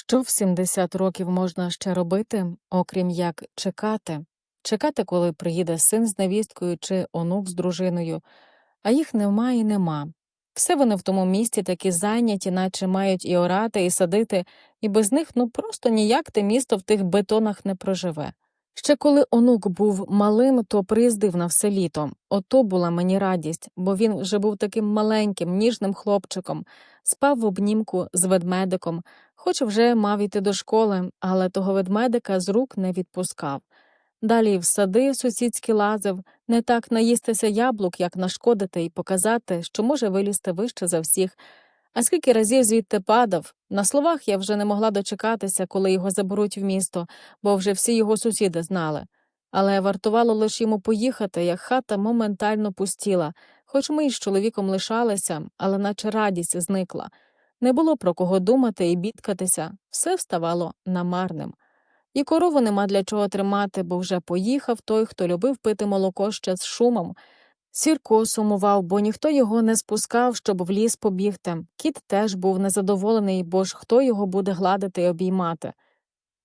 Що в 70 років можна ще робити, окрім як чекати? Чекати, коли приїде син з невісткою чи онук з дружиною, а їх нема і нема. Все вони в тому місті такі зайняті, наче мають і орати, і садити, і без них ну просто ніяк те місто в тих бетонах не проживе. Ще коли онук був малим, то приїздив на все літо. Ото була мені радість, бо він вже був таким маленьким, ніжним хлопчиком, спав в обнімку з ведмедиком, хоч вже мав іти до школи, але того ведмедика з рук не відпускав. Далі в сади сусідські лазив, не так наїстися яблук, як нашкодити і показати, що може вилізти вище за всіх. А скільки разів звідти падав, на словах я вже не могла дочекатися, коли його заберуть в місто, бо вже всі його сусіди знали. Але вартувало лише йому поїхати, як хата моментально пустіла, хоч ми із чоловіком лишалися, але наче радість зникла. Не було про кого думати і бідкатися, все вставало намарним. І корову нема для чого тримати, бо вже поїхав той, хто любив пити молоко ще з шумом. Сірко сумував, бо ніхто його не спускав, щоб в ліс побігти. Кіт теж був незадоволений, бо ж хто його буде гладити і обіймати.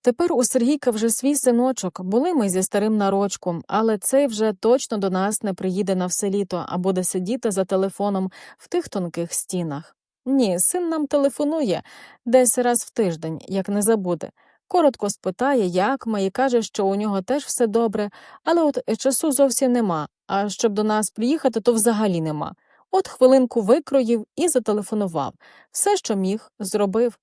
Тепер у Сергійка вже свій синочок, були ми зі старим нарочком, але цей вже точно до нас не приїде на все літо, а буде сидіти за телефоном в тих тонких стінах. Ні, син нам телефонує десь раз в тиждень, як не забуде. Коротко спитає, як ми, і каже, що у нього теж все добре, але от часу зовсім нема, а щоб до нас приїхати, то взагалі нема. От хвилинку викроїв і зателефонував. Все, що міг, зробив.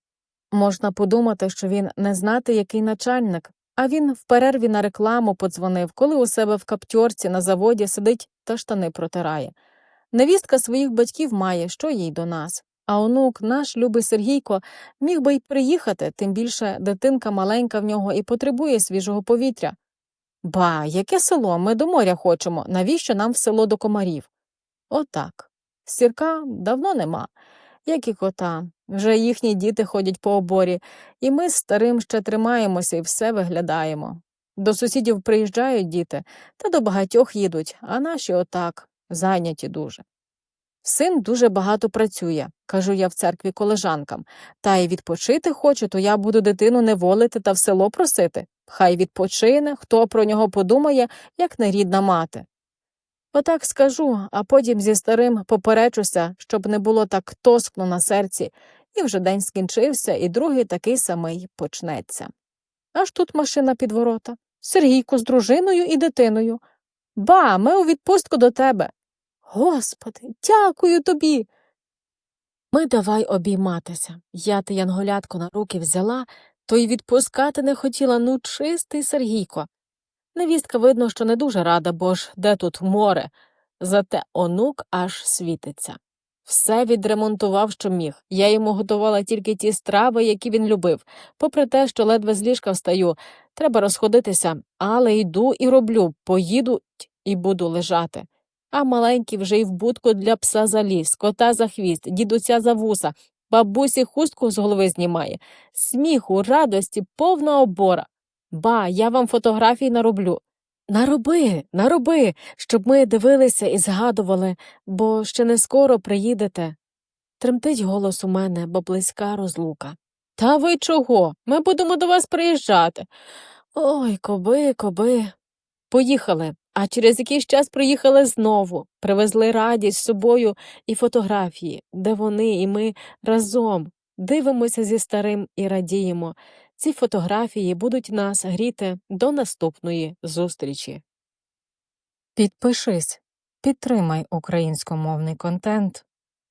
Можна подумати, що він не знати, який начальник, а він в перерві на рекламу подзвонив, коли у себе в каптьорці на заводі сидить та штани протирає. Невістка своїх батьків має, що їй до нас. А онук, наш любий Сергійко, міг би й приїхати, тим більше дитинка маленька в нього і потребує свіжого повітря. Ба, яке село, ми до моря хочемо, навіщо нам в село до комарів? Отак. Сірка давно нема, як і кота. Вже їхні діти ходять по оборі, і ми з старим ще тримаємося і все виглядаємо. До сусідів приїжджають діти, та до багатьох їдуть, а наші отак, зайняті дуже. Син дуже багато працює, кажу я в церкві колежанкам, та й відпочити хоче, то я буду дитину не волити та в село просити. Хай відпочине, хто про нього подумає, як нерідна мати. Отак скажу, а потім зі старим поперечуся, щоб не було так тоскно на серці, і вже день скінчився, і другий такий самий почнеться. Аж тут машина під ворота. Сергійко з дружиною і дитиною. Ба, ми у відпустку до тебе. Господи, дякую тобі. Ми давай обійматися. Я ти янголятко на руки взяла, то й відпускати не хотіла, ну чистий Сергійко. Невістка видно, що не дуже рада, бо ж де тут море, зате онук аж світиться. Все відремонтував, що міг. Я йому готувала тільки ті страви, які він любив. Попри те, що ледве з ліжка встаю, треба розходитися, але йду і роблю, поїду і буду лежати. А маленький вже й в будку для пса заліз, кота за хвіст, дідуся за вуса, бабусі хустку з голови знімає. Сміху, радості, повна обора. Ба, я вам фотографій нароблю. Нароби, нароби, щоб ми дивилися і згадували, бо ще не скоро приїдете. Тремтить голос у мене, бо близька розлука. Та ви чого? Ми будемо до вас приїжджати. Ой, коби, коби. Поїхали, а через якийсь час приїхали знову, привезли радість з собою і фотографії, де вони і ми разом дивимося зі старим і радіємо. Ці фотографії будуть нас гріти до наступної зустрічі. Підпишись, підтримай українськомовний контент.